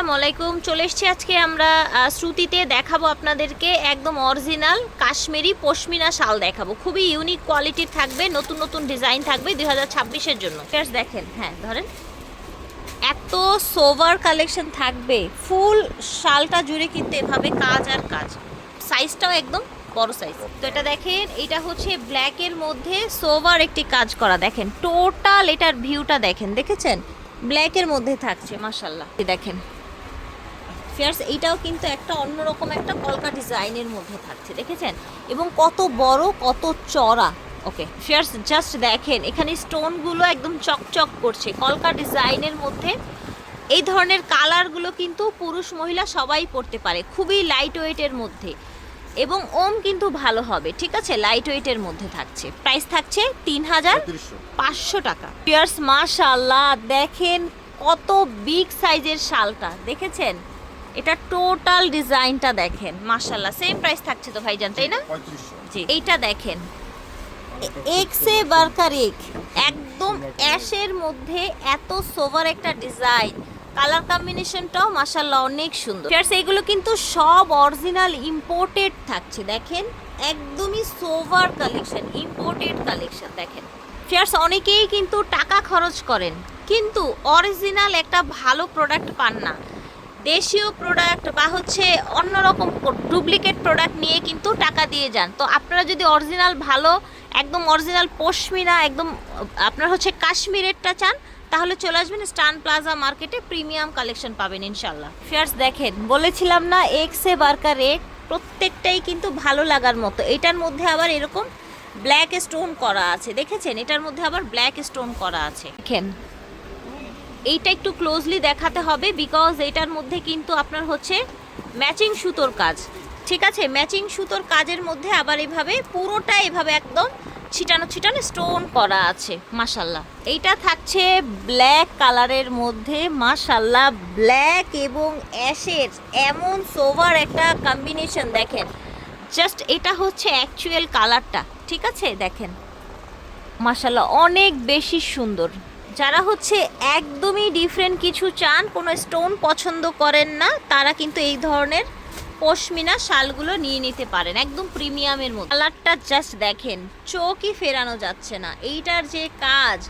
আসসালামু আলাইকুম চলে এসেছি আজকে আমরা শ্রুতিতে দেখাবো আপনাদেরকে একদম অরিজিনাল কাশ্মীরি পশমিনা শাল দেখাবো। খুবই ইউনিক কোয়ালিটির থাকবে, নতুন নতুন ডিজাইন থাকবে দুই হাজার ছাব্বিশের জন্য। দেখেন হ্যাঁ ধরেন। এত সোভার কালেকশন থাকবে। ফুল শালটা জুড়ে কিন্তু এভাবে কাজ আর কাজ। সাইজটাও একদম বড় সাইজ তো এটা দেখেন, এটা হচ্ছে ব্ল্যাকের মধ্যে সোভার একটি কাজ করা। দেখেন টোটাল এটার ভিউটা দেখেন, দেখেছেন? ব্ল্যাকের মধ্যে থাকছে মাশাল্লাহ এই দেখেন। ফিয়ার্স এইটাও কিন্তু একটা অন্যরকম একটা কলকা ডিজাইনের মধ্যে থাকছে দেখেছেন? এবং কত বড় কত চড়া ওকে ফিয়ার্স জাস্ট দেখেন এখানে স্টোনগুলো একদম চকচক করছে। কলকা ডিজাইনের মধ্যে এই ধরনের কালারগুলো কিন্তু পুরুষ মহিলা সবাই পরতে পারে খুবই লাইট ওয়েটের মধ্যে। এবং ওম কিন্তু ভালো হবে ঠিক আছে? লাইট ওয়েটের মধ্যে থাকছে। প্রাইস থাকছে তিন হাজার পাঁচশো টাকা। পিয়ার্স মাশাল্লাহ দেখেন কত বিগ সাইজের শালটা দেখেছেন? এটা টোটাল ডিজাইনটা দেখেন মাশাল্লাহ সেম প্রাইস থাকছে তো ভাইজান তাই না? জি এইটা দেখেন। এক্সে বার্কার এক একদম অ্যাশের মধ্যে এত সোভার একটা ডিজাইন। কালার কম্বিনেশনটাও মাশাল্লাহ অনেক সুন্দর। ফিয়ার্স এগুলো কিন্তু সব অরিজিনাল ইম্পোর্টেড থাকছে দেখেন? একদমই সোভার কালেকশন ইম্পোর্টেড কালেকশন দেখেন। ফিয়ার্স অনেকেই কিন্তু টাকা খরচ করেন কিন্তু অরিজিনাল একটা ভালো প্রোডাক্ট পান না। দেশীয় প্রোডাক্ট বা হচ্ছে অন্যরকম ডুপ্লিকেট প্রোডাক্ট নিয়ে কিন্তু টাকা দিয়ে যান। তো আপনারা যদি অরিজিনাল ভালো, একদম অরিজিনাল পশমিনা, একদম, আপনার হচ্ছে কাশ্মীরেরটা চান, তাহলে চলে আসবেন স্টান প্লাজা মার্কেটে প্রিমিয়াম কালেকশন পাবেন ইনশাল্লাহ ফিয়ার্স দেখেন, বলেছিলাম না এক্সে বার্কার প্রত্যেকটাই কিন্তু ভালো লাগার মতো। এটার মধ্যে আবার এরকম ব্ল্যাক স্টোন করা আছে। দেখেছেন? এটার মধ্যে আবার ব্ল্যাক স্টোন করা আছে। দেখেন এইটা একটু ক্লোজলি দেখাতে হবে বিকজ এটার মধ্যে কিন্তু আপনার হচ্ছে ম্যাচিং সুতোর কাজ। ঠিক আছে? ম্যাচিং সুতোর কাজের মধ্যে আবার এভাবে পুরোটা এভাবে একদম ছিটানো ছিটানো স্টোন করা আছে মাশাল্লাহ এইটা থাকছে ব্ল্যাক কালারের মধ্যে মাশাল্লাহ ব্ল্যাক এবং অ্যাশের এমন সোভার একটা কম্বিনেশন দেখেন। জাস্ট এটা হচ্ছে অ্যাকচুয়াল কালারটা ঠিক আছে? দেখেন। মাশাল্লাহ অনেক বেশি সুন্দর। যারা হচ্ছে একদমই ডিফারেন্ট কিছু চান, কোনো স্টোন পছন্দ করেন না, তারা কিন্তু এই ধরনের পশমিনা শালগুলো নিয়ে নিতে পারেন, একদম প্রিমিয়ামের মতো কালারটা জাস্ট দেখেন, চোখই ফেরানো যাচ্ছে না। এইটার যে কাজ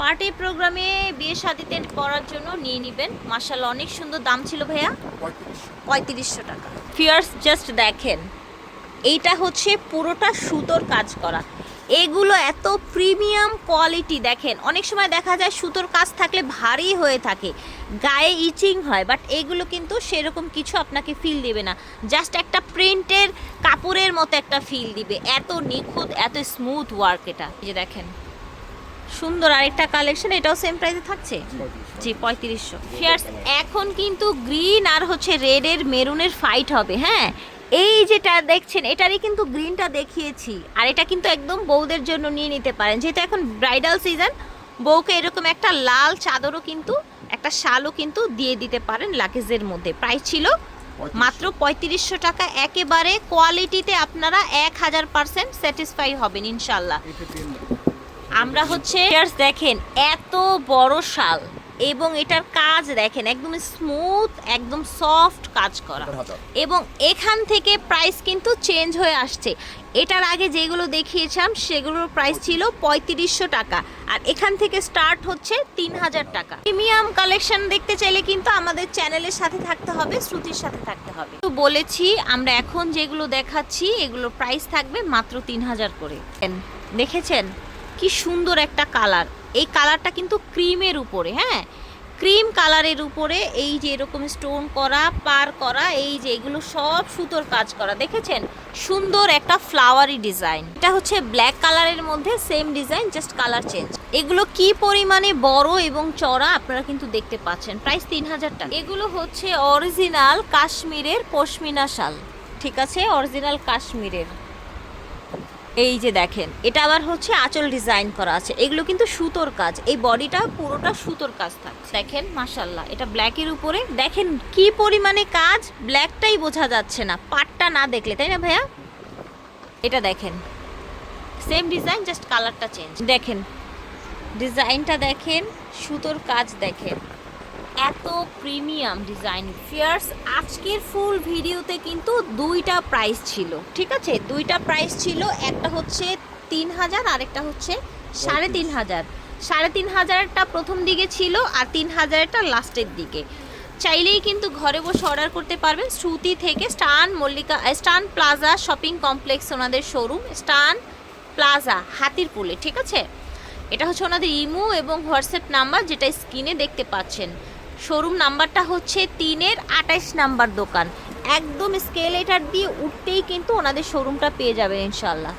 পার্টি প্রোগ্রামে বিয়ে শাদিতে পড়ার জন্য নিয়ে নেবেন। মাশাল্লাহ অনেক সুন্দর দাম ছিল ভাইয়া। পঁয়ত্রিশশো টাকা। ফিয়ার্স জাস্ট দেখেন, এইটা হচ্ছে পুরোটা সুতোর কাজ করা। এগুলো এত প্রিমিয়াম কোয়ালিটি দেখেন অনেক সময় দেখা যায় সুতোর কাজ থাকলে ভারী হয়ে থাকে গায়ে ইচিং হয় বাট এগুলো কিন্তু সেরকম কিছু আপনাকে ফিল দেবে না জাস্ট একটা প্রিন্টের কাপড়ের মতো একটা ফিল দিবে এত নিখুঁত এত স্মুথ ওয়ার্ক এটা এই যে দেখেন সুন্দর আরেকটা কালেকশন এটাও সেম প্রাইসে থাকছে? জি পঁয়ত্রিশশো। ফিয়ার্স এখন কিন্তু গ্রিন আর হচ্ছে রেডের মেরুনের ফাইট হবে হ্যাঁ? এই যেটা দেখছেন এটারই কিন্তু গ্রিনটা দেখিয়েছি। আর এটা কিন্তু একদম বউদের জন্য নিয়ে নিতে পারেন। যেহেতু এখন ব্রাইডাল সিজন বউকে এরকম একটা লাল চাদরও কিন্তু একটা শালও কিন্তু দিয়ে দিতে পারেন লাগেজের মধ্যে। প্রাইস ছিল মাত্র পঁয়ত্রিশশো টাকা। একেবারে কোয়ালিটিতে আপনারা এক হাজার পার্সেন্ট স্যাটিসফাই হবেন ইনশাল্লাহ। আমরা হচ্ছে দেখেন এত বড় শাল। এবং এটার কাজ দেখেন একদম স্মুথ একদম সফট কাজ করা। এবং এখান থেকে প্রাইস কিন্তু চেঞ্জ হয়ে আসছে। এটার আগে যেগুলো দেখিয়েছিলাম সেগুলোর প্রাইস ছিল পঁয়ত্রিশশো টাকা। আর এখান থেকে স্টার্ট হচ্ছে তিন হাজার টাকা। প্রিমিয়াম কালেকশন দেখতে চাইলে কিন্তু আমাদের চ্যানেলের সাথে থাকতে হবে শ্রুতির সাথে থাকতে হবে। তো বলেছি আমরা এখন যেগুলো দেখাচ্ছি এগুলো প্রাইস থাকবে মাত্র তিন হাজার করে। দেখেছেন? কি সুন্দর একটা কালার এই কালারটা কিন্তু ক্রিমের উপরে হ্যাঁ? ক্রিম কালারের উপরে এই যে এরকম স্টোন করা, পার করা, এই যে এগুলো সব সুতোর কাজ করা, দেখেছেন? সুন্দর একটা ফ্লাওয়ারি ডিজাইন। এটা হচ্ছে ব্ল্যাক কালারের মধ্যে, same design, just colour change. এগুলো কি পরিমাণে বড় এবং চড়া আপনারা কিন্তু দেখতে পাচ্ছেন। প্রাইস তিন হাজার টাকা। এগুলো হচ্ছে অরিজিনাল কাশ্মীরের পশমিনা শাল, ঠিক আছে? অরিজিনাল কাশ্মীরের। এই যে দেখেন, এটা আবার হচ্ছে আঁচল ডিজাইন করা আছে। এগুলো কিন্তু সুতোর কাজ। এই বডিটা পুরোটা সুতোর কাজ থাকছে। দেখেন মাশাল্লাহ এটা ব্ল্যাকের উপরে। দেখেন কি পরিমাণে কাজ, ব্ল্যাকটাই বোঝা যাচ্ছে না, পাটটা না দেখলে, তাই না ভাইয়া? এটা দেখেন সেম ডিজাইন জাস্ট কালারটা চেঞ্জ দেখেন ডিজাইনটা দেখেন, সুতোর কাজ দেখেন। এত প্রিমিয়াম ডিজাইন। ফিয়ার্স আজকের ফুল ভিডিওতে কিন্তু দুইটা প্রাইস ছিল। ঠিক আছে? দুইটা প্রাইস ছিল একটা হচ্ছে তিন হাজার আরেকটা হচ্ছে সাড়ে তিন হাজার সাড়ে তিন হাজারটা প্রথম দিকে ছিল আর তিন হাজারটা লাস্টের দিকে। চাইলেই কিন্তু ঘরে বসে অর্ডার করতে পারবেন। শ্রুতি থেকে Eastern Mallika Eastern Plaza shopping complex ওনাদের শোরুম স্টান প্লাজা হাতিরপুলে ঠিক আছে? এটা হচ্ছে ওনাদের ইমো এবং হোয়াটসঅ্যাপ নাম্বার যেটা স্ক্রিনে দেখতে পাচ্ছেন। শোরুম নাম্বারটা হচ্ছে তিনের আঠাইশ নাম্বার দোকান। একদম স্কেলেটার দিয়ে উঠতেই কিন্তু ওনাদের শোরুমটা পেয়ে যাবেন ইনশাল্লাহ